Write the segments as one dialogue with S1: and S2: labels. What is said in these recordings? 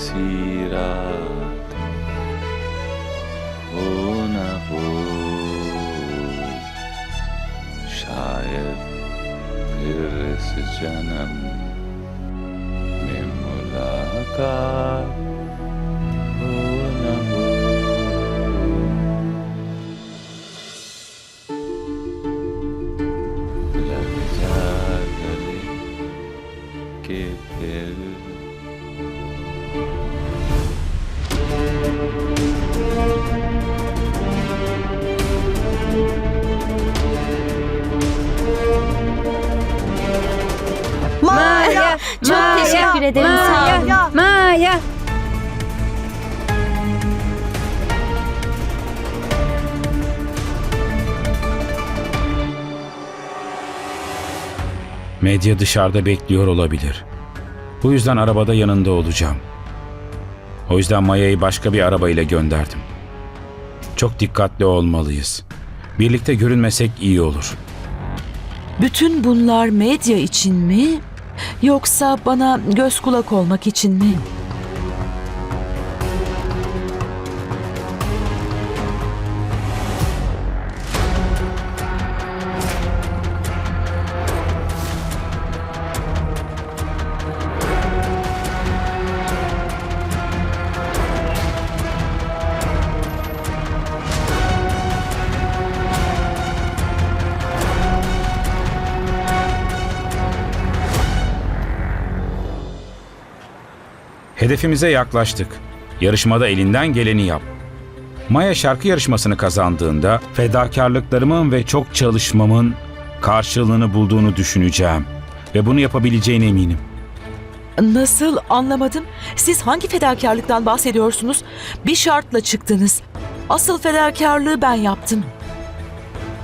S1: हँसी रात हो न हो। शायद फिर इस जन्म में मुलाकात
S2: Maya,
S3: Çok teşekkür ederim. Sağ olun.
S2: Maya, Maya.
S4: Medya dışarıda bekliyor olabilir. Bu yüzden arabada yanında olacağım. O yüzden Maya'yı başka bir arabayla gönderdim. Çok dikkatli olmalıyız. Birlikte görünmesek iyi olur.
S5: Bütün bunlar medya için mi? Yoksa bana göz kulak olmak için mi?
S4: Hedefimize yaklaştık. Yarışmada elinden geleni yap. Maya şarkı yarışmasını kazandığında fedakarlıklarımın ve çok çalışmamın karşılığını bulduğunu düşüneceğim. Ve bunu yapabileceğine eminim.
S5: Nasıl anlamadım? Siz hangi fedakarlıktan bahsediyorsunuz? Bir şartla çıktınız. Asıl fedakarlığı ben yaptım.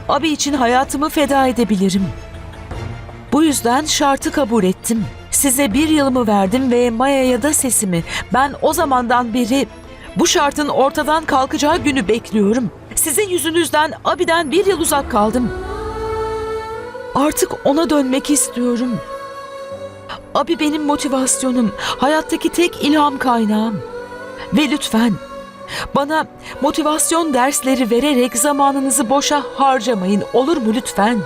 S5: Abi için hayatımı feda edebilirim. Bu yüzden şartı kabul ettim. Size bir yılımı verdim ve Maya'ya da sesimi. Ben o zamandan beri bu şartın ortadan kalkacağı günü bekliyorum. Sizin yüzünüzden Abi'den bir yıl uzak kaldım. Artık ona dönmek istiyorum. Abi benim motivasyonum, hayattaki tek ilham kaynağım. Ve lütfen bana motivasyon dersleri vererek zamanınızı boşa harcamayın olur mu lütfen?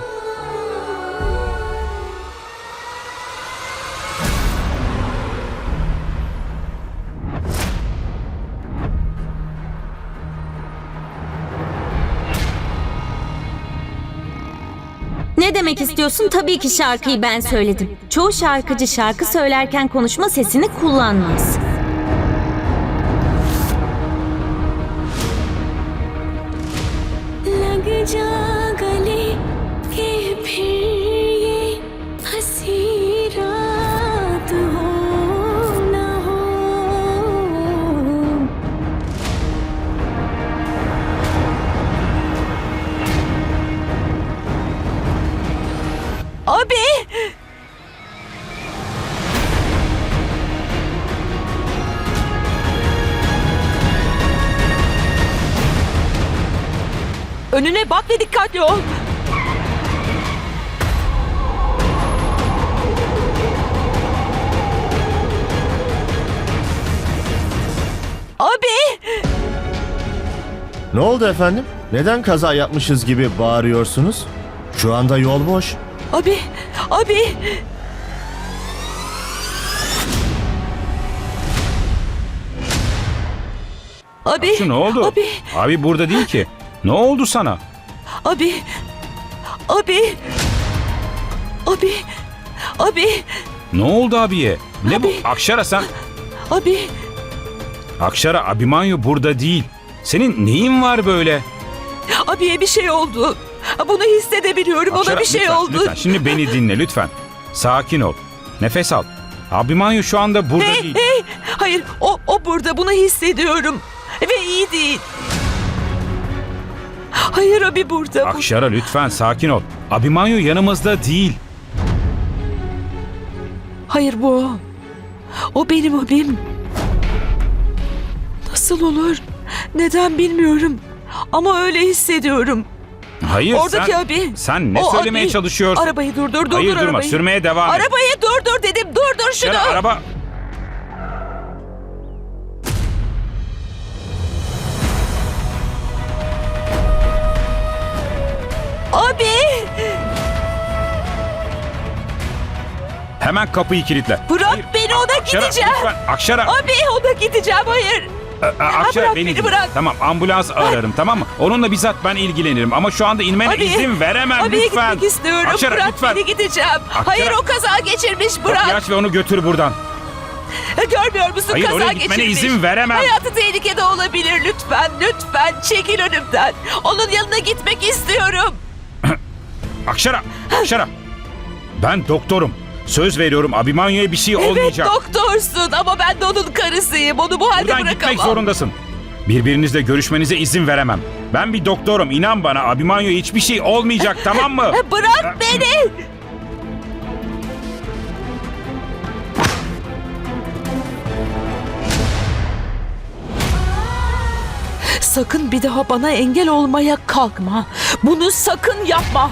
S3: Ne demek istiyorsun? Tabii ki şarkıyı ben söyledim. Çoğu şarkıcı şarkı söylerken konuşma sesini kullanmaz.
S6: लग जा
S5: Abi! Önüne bak ve dikkatli ol. Abi!
S7: Ne oldu efendim? Neden kaza yapmışız gibi bağırıyorsunuz? Şu anda yol boş.
S5: Abi! Abi! Abi!
S4: Şu ne oldu?
S5: Abi!
S4: Abi burada değil ki. Ne oldu sana?
S5: Abi! Abi! Abi! Abi!
S4: Ne oldu abiye? Ne
S5: Abi.
S4: bu? Akşara sen...
S5: Abi!
S4: Akşara Abimanyu burada değil. Senin neyin var böyle?
S5: Abiye bir şey oldu. Bunu hissedebiliyorum. Ona bir şey
S4: lütfen,
S5: oldu.
S4: Lütfen şimdi beni dinle lütfen. Sakin ol. Nefes al. Abimanyu şu anda burada
S5: Hey,
S4: değil.
S5: hey! Hayır, o, o burada. Bunu hissediyorum. Ve iyi değil. Hayır abi burada. Bu-
S4: Akşara lütfen sakin ol. Abimanyu yanımızda değil.
S5: Hayır bu o. O benim abim. Nasıl olur? Neden bilmiyorum. Ama öyle hissediyorum.
S4: Hayır
S5: Oradaki
S4: sen,
S5: abi.
S4: Sen ne
S5: o
S4: söylemeye
S5: abi.
S4: çalışıyorsun?
S5: Arabayı durdur durdur
S4: Hayır durma
S5: arabayı.
S4: sürmeye devam et.
S5: Arabayı durdur dedim durdur şunu.
S4: Ya, araba...
S5: Abi!
S4: Hemen kapıyı kilitle.
S5: Bırak
S4: hayır.
S5: beni ona
S4: Akşara,
S5: gideceğim.
S4: Lütfen Akşara.
S5: Abi ona gideceğim hayır.
S4: A- a- Akşara
S5: bırak
S4: beni
S5: beni, bırak.
S4: Tamam ambulans ararım tamam mı? Onunla bizzat ben ilgilenirim ama şu anda inmene
S5: Abi,
S4: izin veremem
S5: Abiye
S4: lütfen.
S5: gitmek istiyorum.
S4: Akşara
S5: bırak
S4: lütfen.
S5: beni gideceğim.
S4: Akşara-
S5: Hayır o kaza geçirmiş
S4: Kapıyı
S5: bırak.
S4: aç ve onu götür buradan.
S5: Görmüyor musun
S4: Hayır,
S5: kaza
S4: oraya gitmene
S5: geçirmiş.
S4: izin veremem.
S5: Hayatı tehlikede olabilir lütfen lütfen çekil önümden. Onun yanına gitmek istiyorum.
S4: Akşara, Akşara. Ben doktorum. Söz veriyorum Abimanya'ya bir şey
S5: Evet
S4: olmayacak.
S5: doktorsun ama ben de onun karısıyım. Onu bu halde
S4: Buradan
S5: bırakamam.
S4: gitmek zorundasın. Birbirinizle görüşmenize izin veremem. Ben bir doktorum. İnan bana Abimanya'ya hiçbir şey olmayacak tamam mı?
S5: Bırak beni. Sakın bir daha bana engel olmaya kalkma. Bunu sakın yapma.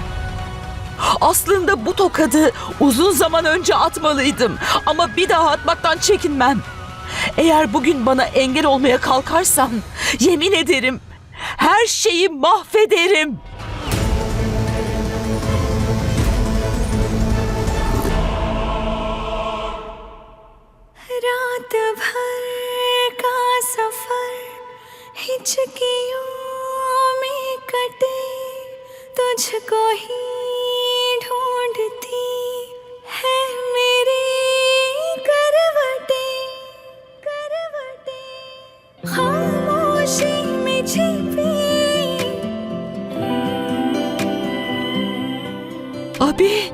S5: Aslında bu tokadı uzun zaman önce atmalıydım ama bir daha atmaktan çekinmem. Eğer bugün bana engel olmaya kalkarsan yemin ederim her şeyi mahvederim.
S6: रात भर का सफर हिचकियों में कटे तुझको ही 阿斌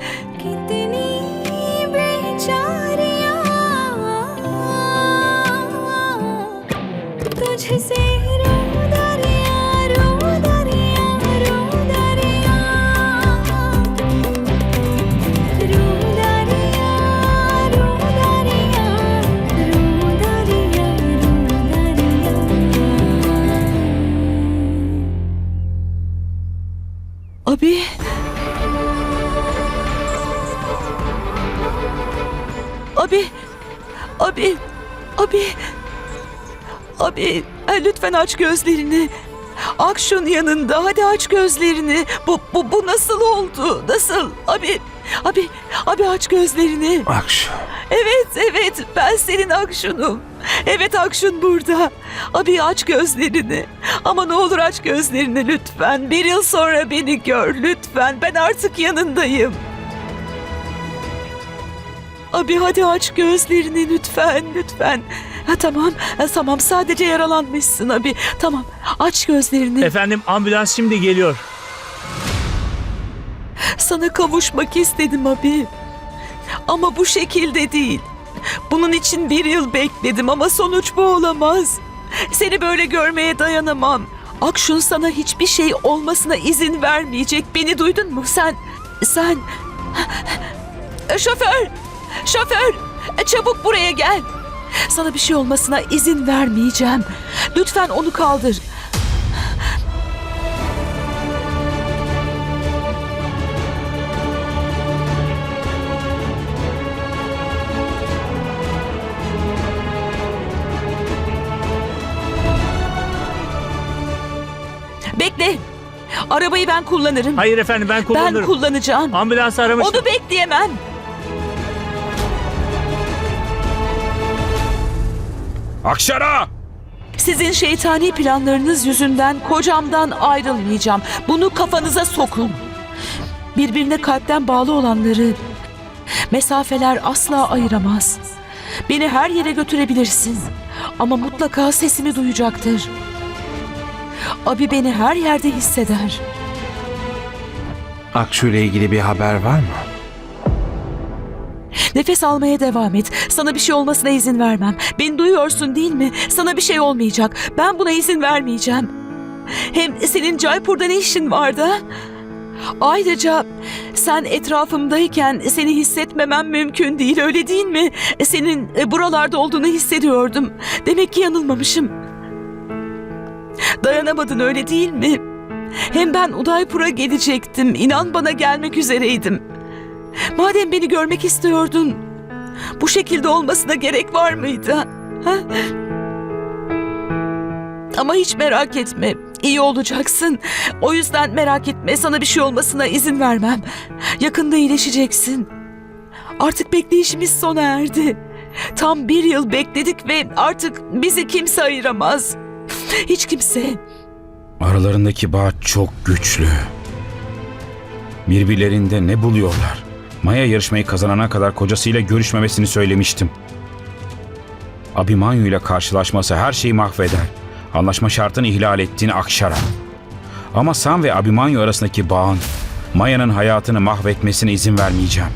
S5: Abi lütfen aç gözlerini. Akşun yanında hadi aç gözlerini. Bu, bu, bu nasıl oldu? Nasıl? Abi, abi, abi aç gözlerini.
S4: Akş.
S5: Evet, evet ben senin Akşun'um. Evet Akşun burada. Abi aç gözlerini. Ama ne olur aç gözlerini lütfen. Bir yıl sonra beni gör lütfen. Ben artık yanındayım. Abi hadi aç gözlerini lütfen lütfen. Ha, tamam ha, tamam sadece yaralanmışsın abi. Tamam aç gözlerini.
S8: Efendim ambulans şimdi geliyor.
S5: Sana kavuşmak istedim abi. Ama bu şekilde değil. Bunun için bir yıl bekledim ama sonuç bu olamaz. Seni böyle görmeye dayanamam. Akşun sana hiçbir şey olmasına izin vermeyecek. Beni duydun mu? Sen, sen... Şoför! Şoför! Çabuk buraya gel. Sana bir şey olmasına izin vermeyeceğim. Lütfen onu kaldır. Bekle. Arabayı ben kullanırım.
S8: Hayır efendim ben
S5: ben
S8: kullanırım.
S5: kullanacağım.
S8: Ambulans aramıştım.
S5: Onu bekleyemem.
S4: Akşara!
S5: Sizin şeytani planlarınız yüzünden kocamdan ayrılmayacağım. Bunu kafanıza sokun. Birbirine kalpten bağlı olanları mesafeler asla ayıramaz. Beni her yere götürebilirsin. Ama mutlaka sesimi duyacaktır. Abi beni her yerde hisseder.
S9: Akşu ile ilgili bir haber var mı?
S5: Nefes almaya devam et. Sana bir şey olmasına izin vermem. Beni duyuyorsun değil mi? Sana bir şey olmayacak. Ben buna izin vermeyeceğim. Hem senin Jaipur'da ne işin vardı? Ayrıca sen etrafımdayken seni hissetmemem mümkün değil öyle değil mi? Senin e, buralarda olduğunu hissediyordum. Demek ki yanılmamışım. Dayanamadın öyle değil mi? Hem ben Udaipur'a gelecektim. İnan bana gelmek üzereydim. Madem beni görmek istiyordun, bu şekilde olmasına gerek var mıydı? Ha? Ama hiç merak etme. İyi olacaksın. O yüzden merak etme sana bir şey olmasına izin vermem. Yakında iyileşeceksin. Artık bekleyişimiz sona erdi. Tam bir yıl bekledik ve artık bizi kimse ayıramaz. Hiç kimse.
S4: Aralarındaki bağ çok güçlü. Birbirlerinde ne buluyorlar? Maya yarışmayı kazanana kadar kocasıyla görüşmemesini söylemiştim. Abimanyu ile karşılaşması her şeyi mahveder. Anlaşma şartını ihlal ettiğini Akşar'a. Ama Sam ve Abimanyu arasındaki bağın Maya'nın hayatını mahvetmesine izin vermeyeceğim.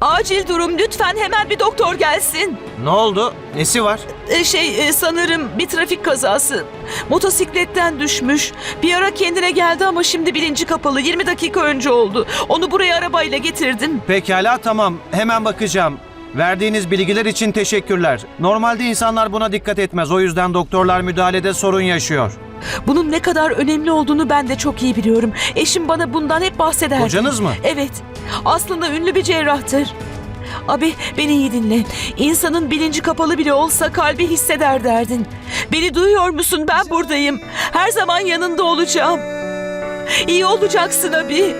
S5: Acil durum lütfen hemen bir doktor gelsin.
S9: Ne oldu? Nesi var?
S5: Ee, Şey e, sanırım bir trafik kazası. Motosikletten düşmüş. Bir ara kendine geldi ama şimdi bilinci kapalı. 20 dakika önce oldu. Onu buraya arabayla getirdim.
S9: Pekala tamam. Hemen bakacağım. Verdiğiniz bilgiler için teşekkürler. Normalde insanlar buna dikkat etmez. O yüzden doktorlar müdahalede sorun yaşıyor.
S5: Bunun ne kadar önemli olduğunu ben de çok iyi biliyorum. Eşim bana bundan hep bahsederdi.
S9: Kocanız mı?
S5: Evet. Aslında ünlü bir cerrahtır. Abi beni iyi dinle. İnsanın bilinci kapalı bile olsa kalbi hisseder derdin. Beni duyuyor musun? Ben buradayım. Her zaman yanında olacağım. İyi olacaksın abi.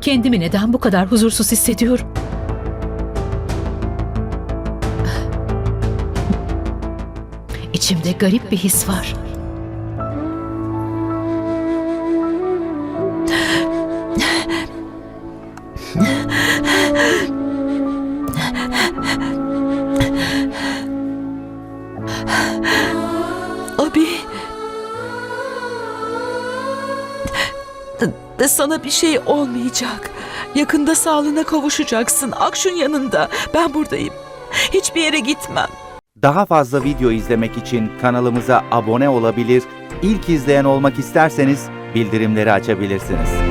S2: Kendimi neden bu kadar huzursuz hissediyorum? İçimde garip bir his var.
S5: Sana bir şey olmayacak. Yakında sağlığına kavuşacaksın. Akşun yanında. Ben buradayım. Hiçbir yere gitmem.
S10: Daha fazla video izlemek için kanalımıza abone olabilir, ilk izleyen olmak isterseniz bildirimleri açabilirsiniz.